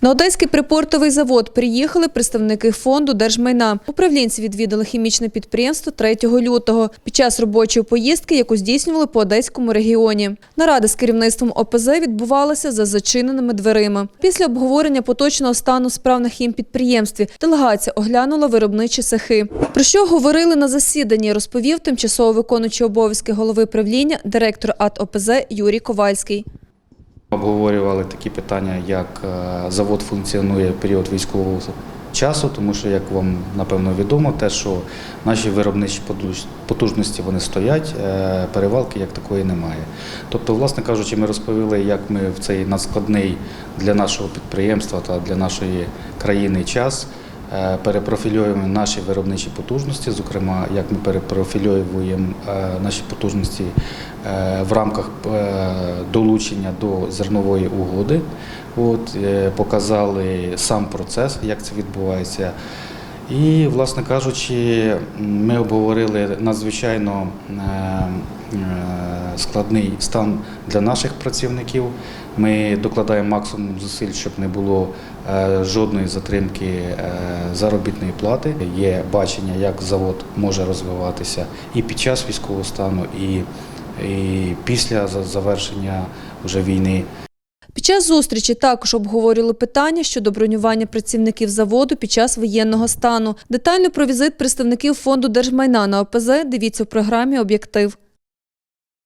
На Одеський припортовий завод приїхали представники фонду держмайна. Управлінці відвідали хімічне підприємство 3 лютого під час робочої поїздки, яку здійснювали по Одеському регіоні. Нарада з керівництвом ОПЗ відбувалася за зачиненими дверима. Після обговорення поточного стану справ на хімпідприємстві делегація оглянула виробничі цехи. Про що говорили на засіданні, розповів тимчасово виконуючий обов'язки голови правління директор АТ ОПЗ Юрій Ковальський. Обговорювали такі питання, як е, завод функціонує в період військового часу, тому що, як вам напевно відомо, те, що наші виробничі потужності вони стоять, е, перевалки як такої немає. Тобто, власне кажучи, ми розповіли, як ми в цей надскладний для нашого підприємства та для нашої країни час. Е, Перепрофільовуємо наші виробничі потужності, зокрема, як ми перепрофільовуємо е, наші потужності е, в рамках долучення до зернової угоди. От, показали сам процес, як це відбувається. І, власне кажучи, ми обговорили надзвичайно складний стан для наших працівників. Ми докладаємо максимум зусиль, щоб не було е, жодної затримки е, заробітної плати. Є бачення, як завод може розвиватися і під час військового стану, і, і після завершення вже війни. Під час зустрічі також обговорювали питання щодо бронювання працівників заводу під час воєнного стану. Детально про візит представників фонду держмайна на ОПЗ дивіться в програмі Об'єктив.